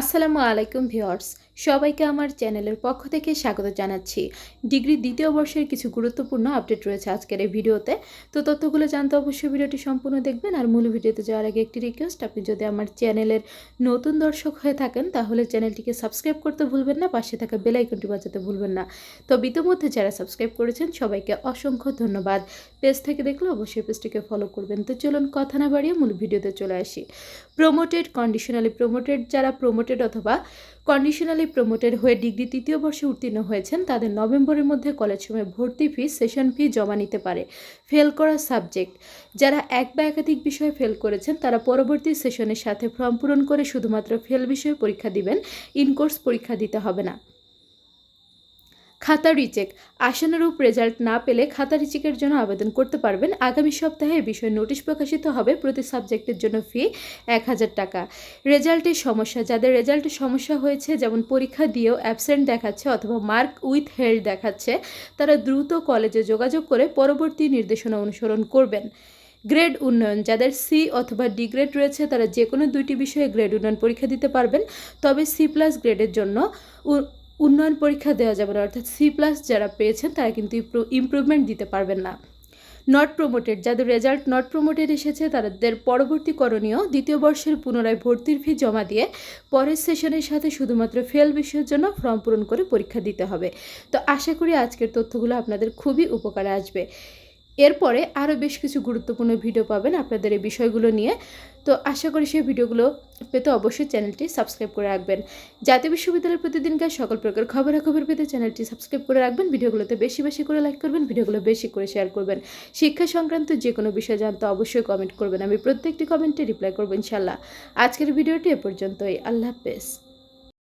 আসসালামু আলাইকুম ভিউয়ার্স, সবাইকে আমার চ্যানেলের পক্ষ থেকে স্বাগত জানাচ্ছি। ডিগ্রি দ্বিতীয় বর্ষের কিছু গুরুত্বপূর্ণ আপডেট রয়েছে আজকের এই ভিডিওতে। তো তথ্যগুলো জানতে অবশ্যই ভিডিওটি সম্পূর্ণ দেখবেন আর মূল ভিডিওতে যাওয়ার আগে একটি রিকোয়েস্ট আপনি যদি আমার চ্যানেলের নতুন দর্শক হয়ে থাকেন, তাহলে চ্যানেলটিকে সাবস্ক্রাইব করতে ভুলবেন না, পাশে থাকা বেল আইকনটি বাজাতে ভুলবেন না। তো ইতিমধ্যে যারা সাবস্ক্রাইব করেছেন, সবাইকে অসংখ্য ধন্যবাদ। পেজ থেকে দেখলে অবশ্যই পেজটিকে ফলো করবেন। তো চলুন কথা না বাড়িয়ে মূল ভিডিওতে চলে আসি। প্রোমোটেড কন্ডিশনালি প্রোমোটেড যারা প্রমোটেড অথবা কন্ডিশনালি প্রমোটেড হয়ে ডিগ্রি তৃতীয় বর্ষে উত্তীর্ণ হয়েছেন, তাদের নভেম্বরের মধ্যে কলেজ সময়ে ভর্তি ফি সেশন ফি জমা নিতে পারে। ফেল করা সাবজেক্ট যারা এক বা একাধিক বিষয়ে ফেল করেছেন, তারা পরবর্তী সেশনের সাথে ফর্ম পূরণ করে শুধুমাত্র ফেল বিষয়ে পরীক্ষা দিবেন। ইনকোর্স পরীক্ষা দিতে হবে না। খাতা রিচেক। আশানুরূপ রেজাল্ট না পেলে খাতা রিচেকের জন্য আবেদন করতে পারবেন। আগামী সপ্তাহে এ বিষয়ে নোটিশ প্রকাশিত হবে প্রতি সাবজেক্টের জন্য ফি এক হাজার টাকা। রেজাল্টের সমস্যা, যাদের রেজাল্টের সমস্যা হয়েছে, যেমন পরীক্ষা দিয়েও অ্যাবসেন্ট দেখাচ্ছে অথবা মার্ক উইথ হেল্ড দেখাচ্ছে, তারা দ্রুত কলেজে যোগাযোগ করে পরবর্তী নির্দেশনা অনুসরণ করবেন। গ্রেড উন্নয়ন, যাদের সি অথবা ডি গ্রেড রয়েছে, তারা যে কোনো দুইটি বিষয়ে গ্রেড উন্নয়ন পরীক্ষা দিতে পারবেন। তবে সি প্লাস গ্রেডের জন্য উন্নয়ন পরীক্ষা দেওয়া যাবে না, অর্থাৎ সি প্লাস যারা পেয়েছেন, তারা কিন্তু ইমপ্রুভমেন্ট দিতে পারবেন না। নট প্রমোটেড যাদের রেজাল্ট নট প্রমোটেড এসেছে, তাদের পরবর্তী করণীয় দ্বিতীয় বর্ষের পুনরায় ভর্তির ফি জমা দিয়ে পরের সেশনের সাথে শুধুমাত্র ফেল বিষয়ের জন্য ফর্ম পূরণ করে পরীক্ষা দিতে হবে। তো আশা করি আজকের তথ্যগুলো আপনাদের খুবই উপকারে আসবে। এরপরে আরও বেশ কিছু গুরুত্বপূর্ণ ভিডিও পাবেন আপনাদের এই বিষয়গুলো নিয়ে। তো আশা করি সেই ভিডিওগুলো পেতে অবশ্যই চ্যানেলটি সাবস্ক্রাইব করে রাখবেন। জাতীয় বিশ্ববিদ্যালয়ের প্রতিদিনকার সকল প্রকার খবরাখবর পেতে চ্যানেলটি সাবস্ক্রাইব করে রাখবেন। ভিডিওগুলোতে বেশি বেশি করে লাইক করবেন, ভিডিওগুলো বেশি করে শেয়ার করবেন। শিক্ষা সংক্রান্ত যে কোনো বিষয় জানতে অবশ্যই কমেন্ট করবেন। আমি প্রত্যেকটি কমেন্টে রিপ্লাই করব ইনশাল্লাহ আজকের ভিডিওটি এ পর্যন্তই। আল্লাহ হাফেজ।